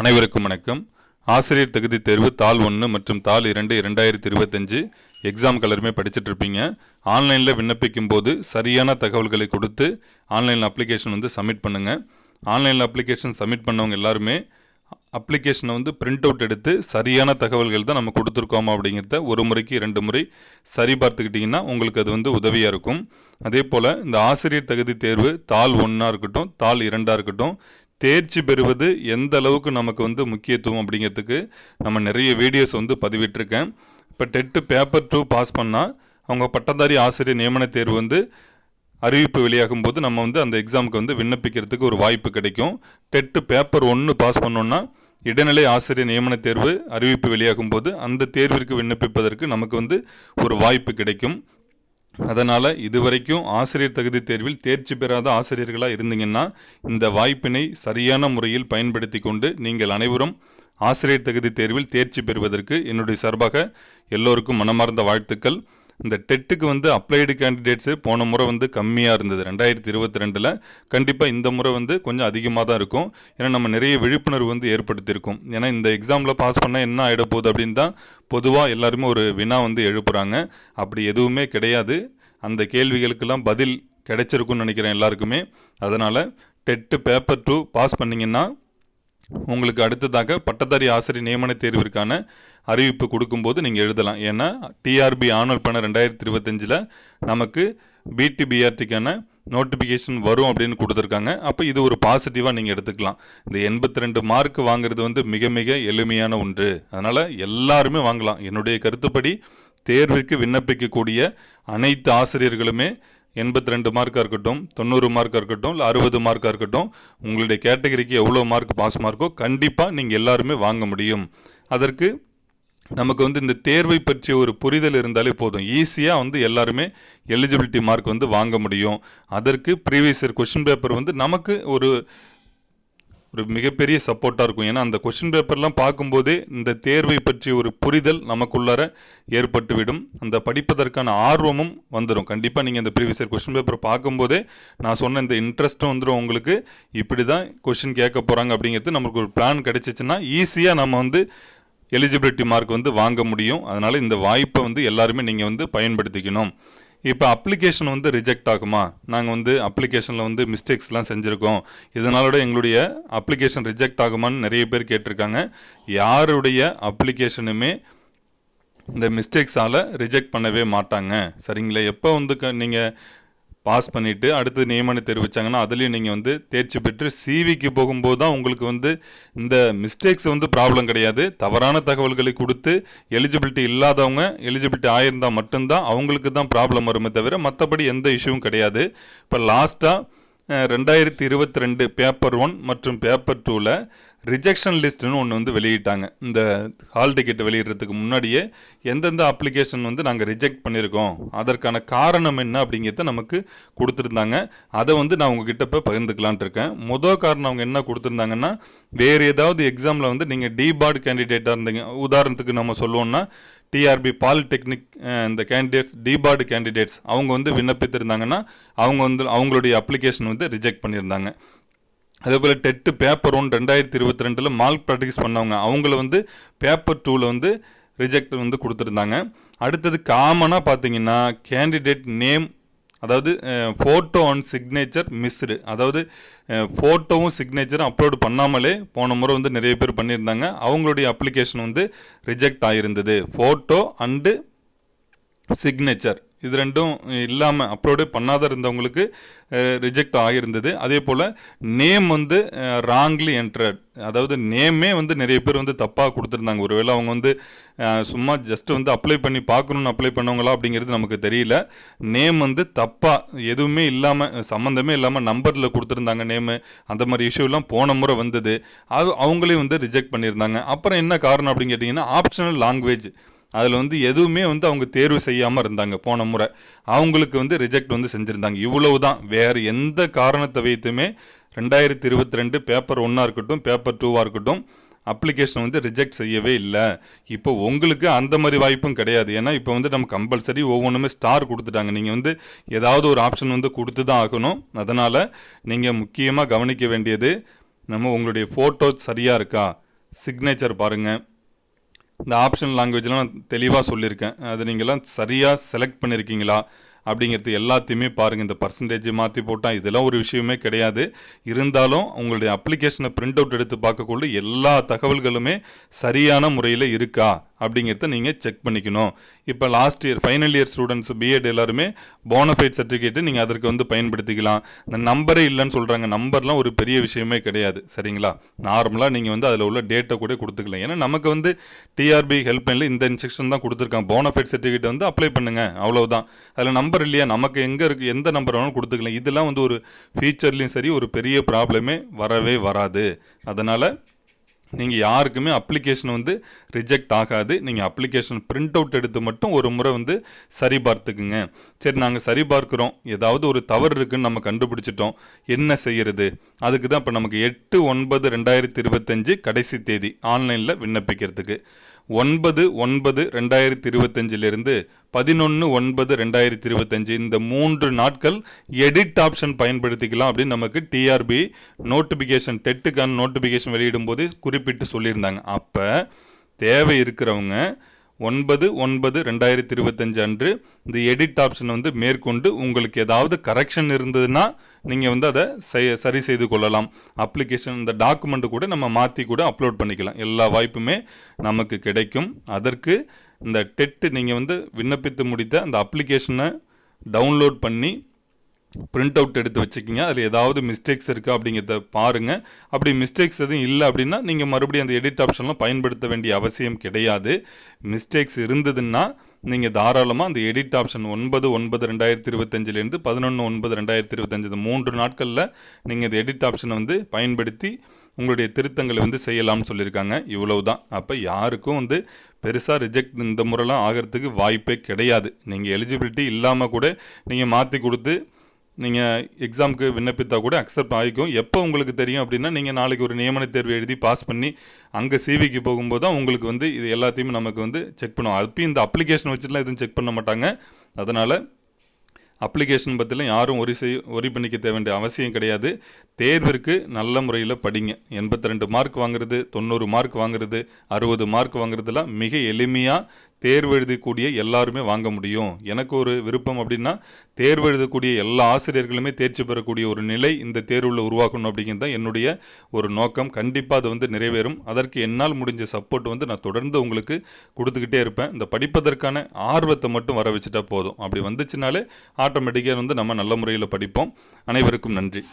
அனைவருக்கும் வணக்கம். ஆசிரியர் தகுதி தேர்வு தாள் ஒன்று மற்றும் தாள் இரண்டு இரண்டாயிரத்தி இருபத்தஞ்சு எக்ஸாம் கலருமே படிச்சுட்டு இருப்பீங்க ஆன்லைனில் விண்ணப்பிக்கும் போது சரியான தகவல்களை கொடுத்து ஆன்லைன் அப்ளிகேஷன் வந்து சப்மிட் பண்ணுங்கள் ஆன்லைனில் அப்ளிகேஷன் சப்மிட் பண்ணவங்க எல்லாருமே அப்ளிகேஷனை வந்து பிரிண்ட் அவுட் எடுத்து சரியான தகவல்கள் தான் நம்ம கொடுத்துருக்கோமா அப்படிங்கிறத ஒரு முறைக்கு ரெண்டு முறை சரி பார்த்துக்கிட்டிங்கன்னா உங்களுக்கு அது வந்து உதவியாக இருக்கும். அதே போல் இந்த ஆசிரியர் தகுதி தேர்வு தாள் ஒன்றா இருக்கட்டும் தாள் இரண்டாக இருக்கட்டும் தேர்ச்சி பெறுவது எந்த அளவுக்கு நமக்கு வந்து முக்கியத்துவம் அப்படிங்கிறதுக்கு நம்ம நிறைய வீடியோஸ் வந்து பதிவிட்டிருக்கேன். இப்போ டெட்டு பேப்பர் டூ பாஸ் பண்ணால் அவங்க பட்டதாரி ஆசிரியர் நியமன தேர்வு வந்து அறிவிப்பு வெளியாகும் போது நம்ம வந்து அந்த எக்ஸாமுக்கு வந்து விண்ணப்பிக்கிறதுக்கு ஒரு வாய்ப்பு கிடைக்கும். டெட்டு பேப்பர் ஒன்று பாஸ் பண்ணோன்னா இடைநிலை ஆசிரியர் நியமன தேர்வு அறிவிப்பு வெளியாகும் போது அந்த தேர்விற்கு விண்ணப்பிப்பதற்கு நமக்கு வந்து ஒரு வாய்ப்பு கிடைக்கும். அதனால் இதுவரைக்கும் ஆசிரியர் தகுதி தேர்வில் தேர்ச்சி பெறாத ஆசிரியர்களாக இருந்தீங்கன்னா இந்த வாய்ப்பினை சரியான முறையில் பயன்படுத்தி கொண்டு நீங்கள் அனைவரும் ஆசிரியர் தகுதி தேர்வில் தேர்ச்சி பெறுவதற்கு என்னுடைய சார்பாக எல்லோருக்கும் மனமார்ந்த வாழ்த்துக்கள். இந்த டெட்டுக்கு வந்து அப்ளைடு கேண்டிடேட்ஸு போன முறை வந்து கம்மியாக இருந்தது. ரெண்டாயிரத்தி இருபத்தி ரெண்டில் கண்டிப்பாக இந்த முறை வந்து கொஞ்சம் அதிகமாக தான் இருக்கும். ஏன்னா நம்ம நிறைய விழிப்புணர்வு வந்து ஏற்படுத்தியிருக்கோம். ஏன்னா இந்த எக்ஸாமில் பாஸ் பண்ணால் என்ன ஆகிட போகுது அப்படின்னு தான் பொதுவாக எல்லாருமே ஒரு வினா வந்து எழுப்புகிறாங்க அப்படி எதுவுமே கிடையாது. அந்த கேள்விகளுக்கெல்லாம் பதில் கிடைச்சிருக்குன்னு நினைக்கிறேன் எல்லாருக்குமே. அதனால் டெட்டு பேப்பர் டூ பாஸ் பண்ணிங்கன்னா உங்களுக்கு அடுத்ததாக பட்டதாரி ஆசிரியர் நியமன தேர்விற்கான அறிவிப்பு கொடுக்கும்போது நீங்கள் எழுதலாம். ஏன்னா டிஆர்பி ஆனுவல் பண்ண ரெண்டாயிரத்தி இருபத்தஞ்சில் நமக்கு பிடிபிஆர்டிக்கான நோட்டிஃபிகேஷன் வரும் அப்படின்னு கொடுத்துருக்காங்க. அப்போ இது ஒரு பாசிட்டிவாக நீங்கள் எடுத்துக்கலாம். இந்த எண்பத்தி ரெண்டு மார்க் வாங்குறது வந்து மிக மிக எளிமையான ஒன்று. அதனால் எல்லாருமே வாங்கலாம். என்னுடைய கருத்துப்படி தேர்விற்கு விண்ணப்பிக்கக்கூடிய அனைத்து ஆசிரியர்களுமே எண்பத்தி ரெண்டு மார்க்காக இருக்கட்டும் தொண்ணூறு மார்க்காக இருக்கட்டும் இல்லை அறுபது மார்க்காக இருக்கட்டும் உங்களுடைய கேட்டகரிக்கு எவ்வளோ மார்க் பாஸ் மார்க்கோ கண்டிப்பாக நீங்கள் எல்லாருமே வாங்க முடியும். அதற்கு நமக்கு வந்து இந்த தேர்வை பற்றிய ஒரு புரிதல் இருந்தாலே போதும். ஈஸியாக வந்து எல்லாருமே எலிஜிபிலிட்டி மார்க் வந்து வாங்க முடியும். அதற்கு ப்ரீவியஸ் இயர் கொஷின் பேப்பர் வந்து நமக்கு ஒரு ஒரு மிகப்பெரிய சப்போர்ட்டாக இருக்கும். ஏன்னா அந்த கொஷின் பேப்பர்லாம் பார்க்கும்போதே இந்த தேர்வை பற்றி ஒரு புரிதல் நமக்குள்ளார ஏற்பட்டுவிடும். அந்த படிப்பதற்கான ஆர்வமும் வந்துடும் கண்டிப்பாக நீங்கள் இந்த ப்ரீவியஸ் இயர் கொஷின் பேப்பர் பார்க்கும்போதே நான் சொன்ன இந்த இன்ட்ரெஸ்ட்டும் வந்துடும் உங்களுக்கு. இப்படி தான் கொஷின் கேட்க போகிறாங்க அப்படிங்கிறது நமக்கு ஒரு பிளான் கிடச்சிச்சின்னா ஈஸியாக நம்ம வந்து எலிஜிபிலிட்டி மார்க் வந்து வாங்க முடியும். அதனால் இந்த வாய்ப்பை வந்து எல்லாருமே நீங்கள் வந்து பயன்படுத்திக்கணும். இப்போ அப்ளிகேஷன் வந்து ரிஜெக்ட் ஆகுமா? நாங்கள் வந்து அப்ளிகேஷனில் வந்து மிஸ்டேக்ஸ்லாம் செஞ்சுருக்கோம். இதனாலோட எங்களுடைய அப்ளிகேஷன் ரிஜெக்ட் ஆகுமான்னு நிறைய பேர் கேட்டிருக்காங்க. யாருடைய அப்ளிகேஷனுமே இந்த மிஸ்டேக்ஸால் ரிஜெக்ட் பண்ணவே மாட்டாங்க. சரிங்களா? எப்போ வந்து க நீங்கள் பாஸ் பண்ணிவிட்டு அடுத்து நியமனம் தெரிவித்தாங்கன்னா அதுலேயும் நீங்கள் வந்து தேர்ச்சி பெற்று சிவிக்கு போகும்போது தான் உங்களுக்கு வந்து இந்த மிஸ்டேக்ஸ் வந்து ப்ராப்ளம் கிடையாது. தவறான தகவல்களை கொடுத்து எலிஜிபிலிட்டி இல்லாதவங்க எலிஜிபிலிட்டி ஆயிருந்தால் மட்டும்தான் அவங்களுக்கு தான் ப்ராப்ளம் வருமே தவிர மற்றபடி எந்த இஷ்யூவும் கிடையாது. இப்போ லாஸ்ட்டாக ரெண்டாயிரத்தி இருபத்தி ரெண்டு பேப்பர் ஒன் மற்றும் பேப்பர் டூவில் ரிஜெக்ஷன் லிஸ்ட்டுன்னு ஒன்று வந்து வெளியிட்டாங்க. இந்த ஹால் டிக்கெட் வெளியிடுறதுக்கு முன்னாடியே எந்தெந்த அப்ளிகேஷன் வந்து நாங்கள் ரிஜெக்ட் பண்ணியிருக்கோம் அதற்கான காரணம் என்ன அப்படிங்கிறத நமக்கு கொடுத்துருந்தாங்க. அதை வந்து நான் உங்ககிட்ட இப்போ பகிர்ந்துக்கலான்ட்டு இருக்கேன். முதல் காரணம் அவங்க என்ன கொடுத்துருந்தாங்கன்னா வேறு ஏதாவது எக்ஸாமில் வந்து நீங்கள் டிபார்டு கேண்டிடேட்டாக இருந்தீங்க. உதாரணத்துக்கு நம்ம சொல்லுவோம்னா டிஆர்பி பாலிடெக்னிக் இந்த கேண்டிடேட்ஸ் டிபார்டு கேண்டிடேட்ஸ் அவங்க வந்து விண்ணப்பித்திருந்தாங்கன்னா அவங்க வந்து அவங்களுடைய அப்ளிகேஷன் வந்து ரிஜெக்ட் பண்ணியிருந்தாங்க. அதே போல் டெட்டு பேப்பர் ஒன் ரெண்டாயிரத்தி இருபத்தி ரெண்டில் மார்க் ப்ராக்டிஸ் பண்ணவங்க அவங்கள வந்து பேப்பர் டூவில் வந்து ரிஜெக்ட் வந்து கொடுத்துருந்தாங்க. அடுத்தது காமனாக பார்த்தீங்கன்னா கேண்டிடேட் நேம் அதாவது ஃபோட்டோ அண்ட் சிக்னேச்சர் மிஸ்டு அதாவது ஃபோட்டோவும் சிக்னேச்சரும் அப்லோடு பண்ணாமலே போன முறை வந்து நிறைய பேர் பண்ணியிருந்தாங்க. அவங்களுடைய அப்ளிகேஷன் வந்து ரிஜெக்ட் ஆகிருந்தது ஃபோட்டோ அண்டு சிக்னேச்சர் இது ரெண்டும் இல்லாமல் அப்லோடே பண்ணாத இருந்தவங்களுக்கு ரிஜெக்ட் ஆகியிருந்தது. அதே போல் நேம் வந்து ராங்லி என்ட்ரட் அதாவது நேமே வந்து நிறைய பேர் வந்து தப்பாக கொடுத்துருந்தாங்க. ஒருவேளை அவங்க வந்து சும்மா ஜஸ்ட் வந்து அப்ளை பண்ணி பார்க்கணுன்னு அப்ளை பண்ணவங்களா அப்படிங்கிறது நமக்கு தெரியல. நேம் வந்து தப்பாக எதுவுமே இல்லாமல் சம்மந்தமே இல்லாமல் நம்பரில் கொடுத்துருந்தாங்க நேமு அந்த மாதிரி இஷ்யூலாம் போன முறை வந்தது. அது அவங்களே வந்து ரிஜெக்ட் பண்ணியிருந்தாங்க. அப்புறம் என்ன காரணம் அப்படின்னு கேட்டிங்கன்னா ஆப்ஷனல் லாங்குவேஜ் அதில் வந்து எதுவுமே வந்து அவங்க தேர்வு செய்யாமல் இருந்தாங்க. போன முறை. அவங்களுக்கு வந்து ரிஜெக்ட் வந்து செஞ்சுருந்தாங்க. இவ்வளவு தான் வேறு எந்த காரணத்தை வைத்துமே ரெண்டாயிரத்தி இருபத்தி ரெண்டு பேப்பர் ஒன்றாக இருக்கட்டும் பேப்பர் டூவாக இருக்கட்டும் அப்ளிகேஷன் வந்து ரிஜெக்ட் செய்யவே இல்லை. இப்போ உங்களுக்கு அந்த மாதிரி வாய்ப்பும் கிடையாது. ஏன்னா இப்போ வந்து நம்ம கம்பல்சரி ஒவ்வொன்றுமே ஸ்டார் கொடுத்துட்டாங்க. நீங்கள் வந்து ஏதாவது ஒரு ஆப்ஷன் வந்து கொடுத்து தான் ஆகணும். அதனால் நீங்கள் முக்கியமாக கவனிக்க வேண்டியது நம்ம உங்களுடைய ஃபோட்டோ சரியாக இருக்கா? சிக்னேச்சர் பாருங்கள் இந்த ஆப்ஷன் லாங்குவேஜ்லாம் நான் தெளிவாக சொல்லியிருக்கேன். அது நீங்கள்லாம் சரியாக செலக்ட் பண்ணியிருக்கீங்களா அப்படிங்கிறது எல்லாத்தையுமே பாருங்கள் இந்த பர்சன்டேஜ் மாற்றி போட்டால் இதெல்லாம் ஒரு விஷயமே கிடையாது. இருந்தாலும் உங்களுடைய அப்ளிகேஷனை பிரிண்ட் அவுட் எடுத்து பார்க்கக்குள்ள எல்லா தகவல்களுமே சரியான முறையில் இருக்கா? அப்படிங்கிறத நீங்கள் செக் பண்ணிக்கணும். இப்போ last year final year students B Ed எல்லாருமே போனஃபைட் சர்டிஃபிகேட்டு நீங்கள் அதற்கு வந்து பயன்படுத்திக்கலாம். இந்த நம்பரே இல்லைன்னு சொல்கிறாங்க நம்பர்லாம் ஒரு பெரிய விஷயமே கிடையாது. சரிங்களா? நார்மலாக நீங்கள் வந்து அதில் உள்ள டேட்டை கூட கொடுத்துக்கலாம். ஏன்னா நமக்கு வந்து டிஆர்பி ஹெல்ப்லைனில் இந்த இன்ஸ்ட்ரக்ஷன் தான் கொடுத்துருக்காங்க. போனஃபைட் சர்டிஃபிகேட் வந்து அப்ளை பண்ணுங்கள் அவ்வளோதான் அதில் நம்பர் இல்லையா? நமக்கு எங்கே இருக்குது எந்த நம்பர் வேணாலும் கொடுத்துக்கலாம். இதெல்லாம் வந்து ஒரு ஃபியூச்சர்லேயும் சரி ஒரு பெரிய ப்ராப்ளமே வரவே வராது. அதனால் நீங்கள் யாருக்குமே அப்ளிகேஷன் வந்து ரிஜெக்ட் ஆகாது. நீங்கள் அப்ளிகேஷன் பிரிண்ட் அவுட் எடுத்து மட்டும் ஒரு முறை வந்து சரி பார்த்துக்குங்க. சரி நாங்கள் சரி பார்க்குறோம். ஏதாவது ஒரு தவறு இருக்குன்னு நம்ம கண்டுபிடிச்சிட்டோம். என்ன செய்கிறது அதுக்கு தான் இப்போ நமக்கு எட்டு ஒன்பது ரெண்டாயிரத்தி இருபத்தஞ்சு கடைசி தேதி ஆன்லைனில் விண்ணப்பிக்கிறதுக்கு. ஒன்பது ஒன்பது ரெண்டாயிரத்தி இருபத்தஞ்சிலிருந்து பதினொன்று ஒன்பது ரெண்டாயிரத்தி இருபத்தஞ்சு இந்த மூன்று நாட்கள் எடிட் ஆப்ஷன் பயன்படுத்திக்கலாம் அப்படின்னு நமக்கு டிஆர்பி நோட்டிஃபிகேஷன் டெட்டுக்கான நோட்டிஃபிகேஷன் வெளியிடும்போது குறிப்பிட்டு சொல்லியிருந்தாங்க. அப்போ தேவை இருக்கிறவங்க ஒன்பது ஒன்பது ரெண்டாயிரத்தி இருபத்தஞ்சு அன்று இந்த எடிட் ஆப்ஷன் வந்து மேற்கொண்டு உங்களுக்கு ஏதாவது கரெக்ஷன் இருந்ததுன்னா நீங்கள் வந்து அதை செய் சரி செய்து கொள்ளலாம். அப்ளிகேஷன் இந்த டாக்குமெண்ட்டு கூட நம்ம மாற்றி கூட அப்லோட் பண்ணிக்கலாம். எல்லா வாய்ப்புமே நமக்கு கிடைக்கும். அதற்கு இந்த டெட்டு நீங்கள் வந்து விண்ணப்பித்து முடித்த அந்த அப்ளிகேஷனை டவுன்லோட் பண்ணி பிரிண்ட் அவுட் எடுத்து வச்சுக்கிங்க. அதில் ஏதாவது மிஸ்டேக்ஸ் இருக்கா அப்படிங்கிறத பாருங்கள் அப்படி மிஸ்டேக்ஸ் எதுவும் இல்லை அப்படின்னா நீங்கள் மறுபடியும் அந்த எடிட் ஆப்ஷன்லாம் பயன்படுத்த வேண்டிய அவசியம் கிடையாது. மிஸ்டேக்ஸ் இருந்ததுன்னா நீங்கள் தாராளமாக அந்த எடிட் ஆப்ஷன் ஒன்பது ஒன்பது ரெண்டாயிரத்தி இருபத்தஞ்சிலேருந்து பதினொன்று ஒன்பது ரெண்டாயிரத்தி இருபத்தஞ்சு மூன்று நாட்களில் நீங்கள் இந்த எடிட் ஆப்ஷனை வந்து பயன்படுத்தி உங்களுடைய திருத்தங்களை வந்து செய்யலாம்னு சொல்லியிருக்காங்க. இவ்வளவு தான் அப்போ யாருக்கும் வந்து பெருசாக ரிஜெக்ட் இந்த முறைலாம் ஆகிறதுக்கு வாய்ப்பே கிடையாது. நீங்கள் எலிஜிபிலிட்டி இல்லாமல் கூட நீங்கள் மாற்றி கொடுத்து நீங்கள் எக்ஸாமுக்கு விண்ணப்பித்தா கூட அக்செப்ட் ஆகிக்கும். எப்போ உங்களுக்கு தெரியும் அப்படின்னா நீங்கள் நாளைக்கு ஒரு நியமன தேர்வு எழுதி பாஸ் பண்ணி அங்கே சிவிக்கு போகும்போது தான் உங்களுக்கு வந்து இது எல்லாத்தையுமே நமக்கு வந்து செக் பண்ணுவோம் அப்பயும் இந்த அப்ளிகேஷன் வச்சுலாம் எதுவும் செக் பண்ண மாட்டாங்க. அதனால் அப்ளிகேஷன் பற்றிலாம் யாரும் ஒரி செய் ஒரி பண்ணிக்க தேவை வேண்டிய அவசியம் கிடையாது. தேர்விற்கு நல்ல முறையில் படிங்க. எண்பத்தி ரெண்டு மார்க் வாங்குறது தொண்ணூறு மார்க் வாங்குறது அறுபது மார்க் வாங்குறதுலாம் மிக எளிமையாக தேர்வு எழுதக்கூடிய எல்லாருமே வாங்க முடியும். எனக்கு ஒரு விருப்பம் அப்படின்னா தேர்வு எழுதக்கூடிய எல்லா ஆசிரியர்களுமே தேர்ச்சி பெறக்கூடிய ஒரு நிலை இந்த தேர்வில் உருவாக்கணும் அப்படிங்கிறது தான் என்னுடைய ஒரு நோக்கம். கண்டிப்பாக அது வந்து நிறைவேறும். அதற்கு என்னால் முடிஞ்ச சப்போர்ட் வந்து நான் தொடர்ந்து உங்களுக்கு கொடுத்துக்கிட்டே இருப்பேன். இந்த படிப்பதற்கான ஆர்வத்தை மட்டும் வர வச்சுட்டா போதும். அப்படி வந்துச்சுனாலே ஆட்டோமேட்டிக்காக வந்து நம்ம நல்ல முறையில் படிப்போம். அனைவருக்கும் நன்றி.